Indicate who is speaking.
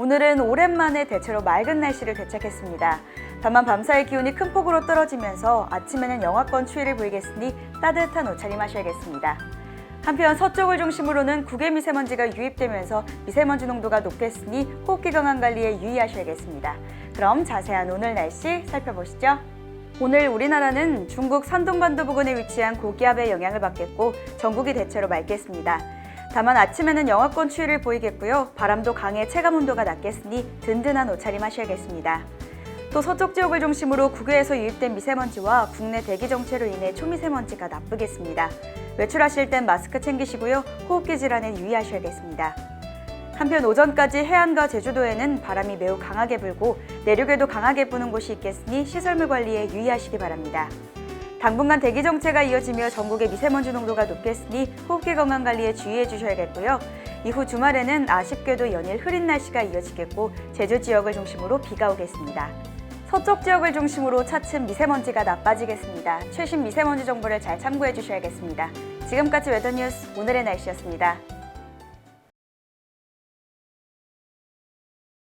Speaker 1: 오늘은 오랜만에 대체로 맑은 날씨를 되찾겠습니다. 다만 밤사이 기온이 큰 폭으로 떨어지면서 아침에는 영하권 추위를 보이겠으니 따뜻한 옷차림 하셔야겠습니다. 한편 서쪽을 중심으로는 국외 미세먼지가 유입되면서 미세먼지 농도가 높겠으니 호흡기 건강 관리에 유의하셔야겠습니다. 그럼 자세한 오늘 날씨 살펴보시죠. 오늘 우리나라는 중국 산동반도 부근에 위치한 고기압의 영향을 받겠고 전국이 대체로 맑겠습니다. 다만 아침에는 영하권 추위를 보이겠고요. 바람도 강해 체감 온도가 낮겠으니 든든한 옷차림 하셔야겠습니다. 또 서쪽 지역을 중심으로 국외에서 유입된 미세먼지와 국내 대기 정체로 인해 초미세먼지가 나쁘겠습니다. 외출하실 땐 마스크 챙기시고요. 호흡기 질환에 유의하셔야겠습니다. 한편 오전까지 해안과 제주도에는 바람이 매우 강하게 불고 내륙에도 강하게 부는 곳이 있겠으니 시설물 관리에 유의하시기 바랍니다. 당분간 대기 정체가 이어지며 전국의 미세먼지 농도가 높겠으니 호흡기 건강 관리에 주의해 주셔야겠고요. 이후 주말에는 아쉽게도 연일 흐린 날씨가 이어지겠고 제주 지역을 중심으로 비가 오겠습니다. 서쪽 지역을 중심으로 차츰 미세먼지가 나빠지겠습니다. 최신 미세먼지 정보를 잘 참고해 주셔야겠습니다. 지금까지 웨더뉴스 오늘의 날씨였습니다.